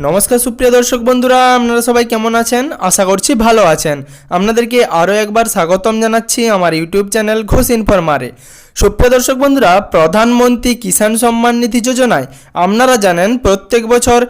নমস্কার সুপ্রিয় দর্শক বন্ধুরা, আপনারা সবাই কেমন আছেন? আশা করছি ভালো আছেন। আপনাদেরকে আরও একবার স্বাগতম জানাচ্ছি আমার ইউটিউব চ্যানেল ঘোষ ইনফরমারে। সুপ্রিয় দর্শক বন্ধুরা, প্রধানমন্ত্রী কিষাণ সম্মান নিধি যোজনায় আপনারা জানেন, প্রত্যেক বছর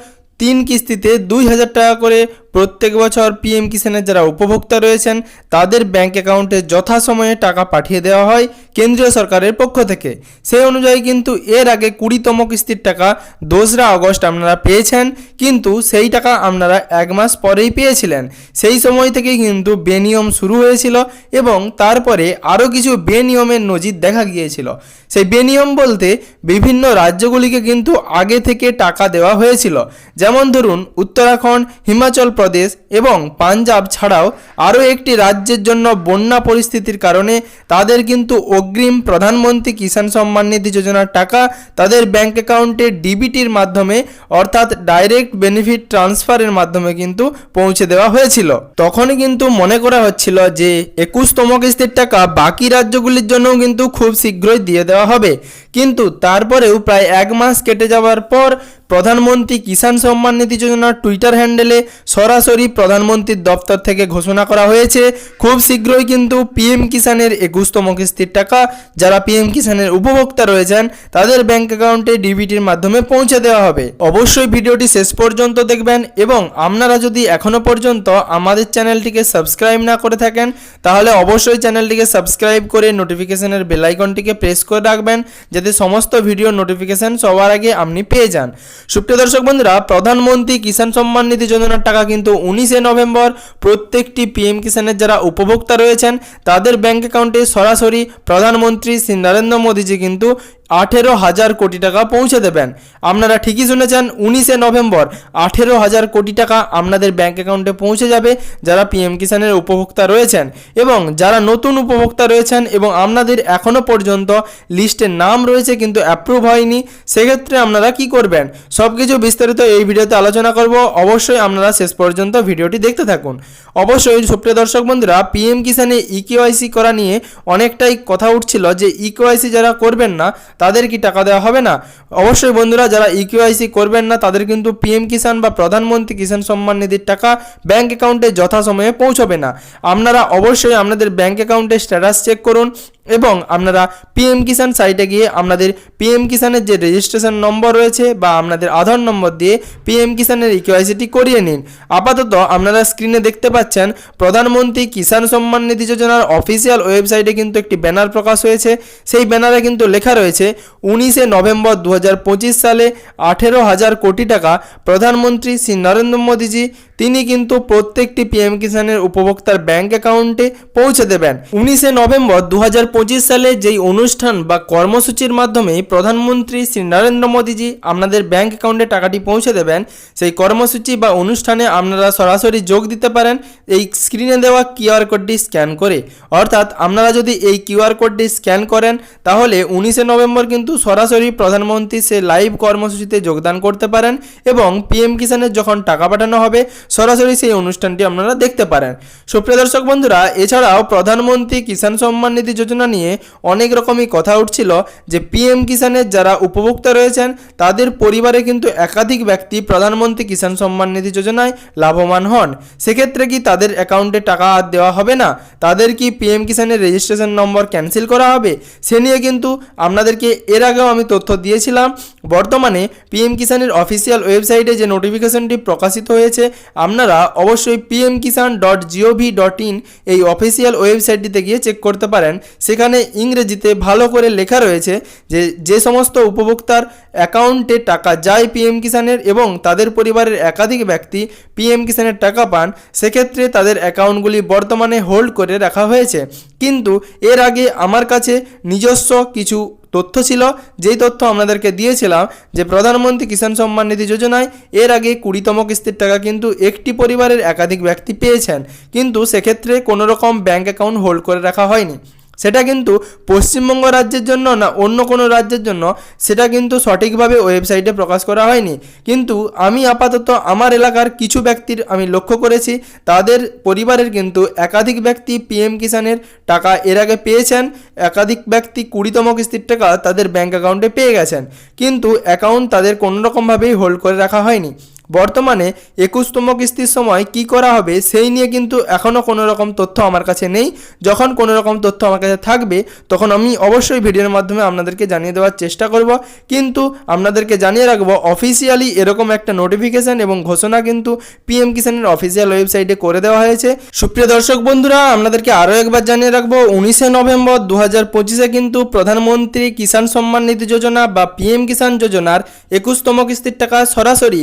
তিন কিস্তিতে দুই হাজার টাকা করে প্রত্যেক বছর পিএম কিষাণের যারা উপভোক্তা রয়েছেন, তাদের ব্যাংক অ্যাকাউন্টে যথাসময়ে টাকা পাঠিয়ে দেওয়া হয় কেন্দ্রীয় সরকারের পক্ষ থেকে। সেই অনুযায়ী কিন্তু এর আগে কুড়িতম কিস্তির টাকা দোসরা আগস্ট আপনারা পেয়েছেন, কিন্তু সেই টাকা আপনারা এক মাস পরেই পেয়েছিলেন। সেই সময় থেকেই কিন্তু বেনিয়ম শুরু হয়েছিল এবং তারপরে আরও কিছু বেনিয়মের নজির দেখা গিয়েছিল। সেই বেনিয়ম বলতে বিভিন্ন রাজ্যগুলিকে কিন্তু আগে থেকে টাকা দেওয়া হয়েছিল। যেমন ধরুন, উত্তরাখণ্ড, হিমাচল প্রদেশ এবং পাঞ্জাব ছাড়াও আরও একটি রাজ্যের জন্য বন্যা পরিস্থিতির কারণে তাদের কিন্তু অগ্রিম প্রধানমন্ত্রী কিষাণ সম্মান নিধি যোজনার টাকা তাদের ব্যাংক অ্যাকাউন্টে ডিবিটির মাধ্যমে অর্থাৎ ডাইরেক্ট বেনিফিট ট্রান্সফারের মাধ্যমে কিন্তু পৌঁছে দেওয়া হয়েছিল। তখনই কিন্তু মনে করা হচ্ছিল যে একুশতম কিস্তির টাকা বাকি রাজ্যগুলির জন্যও কিন্তু খুব শীঘ্রই দিয়ে দেওয়া হবে। কিন্তু তারপরেও প্রায় এক মাস কেটে যাওয়ার পর প্রধানমন্ত্রী কিষাণ সম্মান নিধি যোজনার টুইটার হ্যান্ডেলে সরাসরি প্রধানমন্ত্রীর দপ্তর থেকে ঘোষণা করা হয়েছে। খুব শীঘ্রই কিন্তু পিএম কিষাণের একুশতম কিস্তির টাকা, যারা পিএম কিষাণের উপভোক্তা রয়েছেন, তাদের ব্যাংক অ্যাকাউন্টে ডিবিটির মাধ্যমে পৌঁছে দেওয়া হবে। অবশ্যই ভিডিওটি শেষ পর্যন্ত দেখবেন এবং আপনারা যদি এখনও পর্যন্ত আমাদের চ্যানেলটিকে সাবস্ক্রাইব না করে থাকেন, তাহলে অবশ্যই চ্যানেলটিকে সাবস্ক্রাইব করে নোটিফিকেশনের বেলাইকনটিকে প্রেস করে রাখবেন, যাতে সমস্ত ভিডিও নোটিফিকেশন সবার আগে আপনি পেয়ে যান। সুপ্রিয় দর্শক বন্ধুরা, প্রধানমন্ত্রী কিষাণ সম্মান নিধি যোজনার টাকা কিন্তু উনিশে নভেম্বর প্রত্যেকটি পিএম কিষাণের যারা উপভোক্তা রয়েছেন, তাদের ব্যাংক অ্যাকাউন্টে সরাসরি প্রধানমন্ত্রী শ্রী নরেন্দ্র মোদীজি কিন্তু আঠেরো হাজার কোটি টাকা পৌঁছে দেবেন। আপনারা ঠিকই শুনেছেন, উনিশে নভেম্বর আঠেরো হাজার কোটি টাকা আপনাদের ব্যাংক অ্যাকাউন্টে পৌঁছে যাবে যারা পিএম কিষাণের উপভোক্তা রয়েছেন এবং যারা নতুন উপভোক্তা রয়েছেন এবং আপনাদের এখনও পর্যন্ত লিস্টে নাম রয়েছে কিন্তু অ্যাপ্রুভ হয়নি, সেক্ষেত্রে আপনারা কি করবেন? সব কিছু বিস্তারিত এই ভিডিওতে আলোচনা করব। অবশ্যই আপনারা শেষ পর্যন্ত ভিডিওটি দেখতে থাকুন। অবশ্যই সুপ্রিয় দর্শক বন্ধুরা পিএম কিষাণে ইকেওয়াইসি করা নিয়ে অনেকটাই কথা উঠছিল যে ইকেওয়াইসি যারা করবেন না তাদের কি টাকা দেওয়া হবে না? অবশ্যই বন্ধুরা, যারা ইকিউআইসি করবেন না, তাদের কিন্তু পিএম কিষাণ বা প্রধানমন্ত্রী কিষাণ সম্মান নিধির টাকা ব্যাঙ্ক অ্যাকাউন্টে যথাসময়ে পৌঁছবে না। আপনারা অবশ্যই আপনাদের ব্যাঙ্ক অ্যাকাউন্টের স্ট্যাটাস চেক করুন। এবং আপনারা পিএম কিষাণ সাইটে গিয়ে আপনাদের পিএম কিষাণের যে রেজিস্ট্রেশন নম্বর রয়েছে বা আপনাদের আধার নম্বর দিয়ে পিএম কিষাণের ইকিউআইসিটি করিয়ে নিন। আপাতত আপনারা স্ক্রিনে দেখতে পাচ্ছেন, প্রধানমন্ত্রী কিষাণ সম্মান নিধি যোজনার অফিসিয়াল ওয়েবসাইটে কিন্তু একটি ব্যানার প্রকাশ হয়েছে। সেই ব্যানারে কিন্তু লেখা রয়েছে, উনিশে নভেম্বর দু হাজার পঁচিশ সালে আঠেরো হাজার কোটি টাকা প্রধানমন্ত্রী শ্রী নরেন্দ্র মোদীজি তিনি কিন্তু প্রত্যেকটি পিএম কিষাণের উপভোক্তার ব্যাংক অ্যাকাউন্টে পৌঁছে দেবেন। উনিশে নভেম্বর দু হাজার পঁচিশ সালে যেই অনুষ্ঠান বা কর্মসূচির মাধ্যমে প্রধানমন্ত্রী শ্রী নরেন্দ্র মোদীজি আপনাদের ব্যাংক অ্যাকাউন্টে টাকাটি পৌঁছে দেবেন, সেই কর্মসূচি বা অনুষ্ঠানে আপনারা সরাসরি যোগ দিতে পারেন। এই স্ক্রিনে দেওয়া কিউআর কোডটি স্ক্যান করে। অর্থাৎ আপনারা যদি এই কিউআর কোডটি স্ক্যান করেন, তাহলে উনিশে নভেম্বর কিন্তু সরাসরি প্রধানমন্ত্রী সে লাইভ কর্মসূচিতে যোগদান করতে পারেন এবং পিএম কিষাণের যখন টাকা পাঠানো হবে সরাসরি সেই অনুষ্ঠানটি আপনারা দেখতে পারেন। সুপ্রিয় দর্শক বন্ধুরা, এছাড়াও প্রধানমন্ত্রী কিষাণ সম্মান নিধি যোজনা নিয়ে অনেক রকমই কথা উঠছিল যে পিএম কিষাণের যারা উপভোক্তা রয়েছেন, তাদের পরিবারে কিন্তু একাধিক ব্যক্তি প্রধানমন্ত্রী কিষাণ সম্মান নিধি যোজনায় লাভবান হন। সেক্ষেত্রে কি তাদের অ্যাকাউন্টে টাকা আর দেওয়া হবে না? তাদের কি পিএম কিষাণের রেজিস্ট্রেশন নম্বর ক্যান্সেল করা হবে? সে নিয়ে কিন্তু আপনাদেরকে এর আগেও আমি তথ্য দিয়েছিলাম। বর্তমানে পিএম কিষাণের অফিসিয়াল ওয়েবসাইটে যে নোটিফিকেশনটি প্রকাশিত হয়েছে আপনারা অবশ্যই PM Kisan dot G O V dot in এই অফিসিয়াল ওয়েবসাইটটিতে গিয়ে চেক করতে পারেন। সেখানে ইংরেজিতে ভালো করে লেখা রয়েছে যে যে সমস্ত উপভোক্তার অ্যাকাউন্টে টাকা যায় পিএম কিষাণের এবং তাদের পরিবারের একাধিক ব্যক্তি পিএম কিষাণের টাকা পান, সেক্ষেত্রে তাদের অ্যাকাউন্টগুলি বর্তমানে হোল্ড করে রাখা হয়েছে। কিন্তু এর আগে আমার কাছে নিজস্ব কিছু তথ্য ছিল, যেই তথ্য আপনাদেরকে দিয়েছিলাম যে প্রধানমন্ত্রী কিষাণ সম্মান নিধি যোজনায় এর আগে কুড়িতম কিস্তির টাকা কিন্তু একটি পরিবারের একাধিক ব্যক্তি পেয়েছেন। কিন্তু সেক্ষেত্রে কোনোরকম ব্যাঙ্ক অ্যাকাউন্ট হোল্ড করে রাখা হয়নি। সেটা কিন্তু পশ্চিমবঙ্গ রাজ্যের জন্য না, অন্য কোনো রাজ্যের জন্য সেটা কিন্তু সঠিকভাবে ওয়েবসাইটে প্রকাশ করা হয়নি। কিন্তু আমি আপাতত আমার এলাকার কিছু ব্যক্তির আমি লক্ষ্য করেছি, তাদের পরিবারের কিন্তু একাধিক ব্যক্তি পিএম কিষাণের টাকা এর আগে পেয়েছেন, একাধিক ব্যক্তি কুড়িতম কিস্তির টাকা তাদের ব্যাঙ্ক অ্যাকাউন্টে পেয়ে গেছেন। কিন্তু অ্যাকাউন্ট তাদের কোনো রকমভাবেই হোল্ড করে রাখা হয়নি। বর্তমানে একুশতম কিস্তির সময় কি করা হবে সেই নিয়ে কিন্তু এখনও কোনো রকম তথ্য আমার কাছে নেই। যখন কোনো রকম তথ্য আমার কাছে থাকবে, তখন আমি অবশ্যই ভিডিওর মাধ্যমে আপনাদেরকে জানিয়ে দেওয়ার চেষ্টা করব। কিন্তু আপনাদেরকে জানিয়ে রাখব অফিসিয়ালি এরকম একটা নোটিফিকেশন এবং ঘোষণা কিন্তু পিএম কিষানের অফিসিয়াল ওয়েবসাইটে করে দেওয়া হয়েছে। সুপ্রিয় দর্শক বন্ধুরা, আপনাদেরকে আরও একবার জানিয়ে রাখব, উনিশে নভেম্বর দু হাজার পঁচিশে কিন্তু প্রধানমন্ত্রী কিষাণ সম্মান নিধি যোজনা বা পিএম কিষাণ যোজনার একুশতম কিস্তির টাকা সরাসরি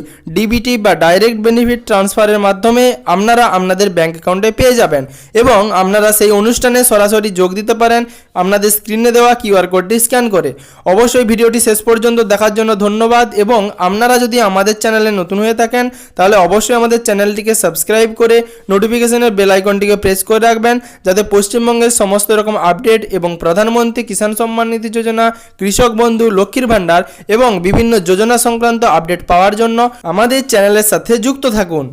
ডিবিটি বা ডাইরেক্ট বেনিফিট ট্রান্সফারের মাধ্যমে আপনারা আপনাদের ব্যাংক অ্যাকাউন্টে পেয়ে যাবেন এবং আপনারা সেই অনুষ্ঠানে সরাসরি যোগ দিতে পারেন আপনাদের স্ক্রিনে দেওয়া কিউআর কোডটি স্ক্যান করে। অবশ্যই ভিডিওটি শেষ পর্যন্ত দেখার জন্য ধন্যবাদ এবং আপনারা যদি আমাদের চ্যানেলে নতুন হয়ে থাকেন, তাহলে অবশ্যই আমাদের চ্যানেলটিকে সাবস্ক্রাইব করে নোটিফিকেশনের বেল আইকনটিকে প্রেস করে রাখবেন যাতে পশ্চিমবঙ্গের সমস্ত রকম আপডেট এবং প্রধানমন্ত্রী কিষাণ সম্মান নিধি যোজনা, কৃষক বন্ধু, লক্ষ্মীর ভাণ্ডার এবং বিভিন্ন যোজনা সংক্রান্ত আপডেট পাওয়ার জন্য আমাদের চ্যানেলের সাথে যুক্ত থাকুন।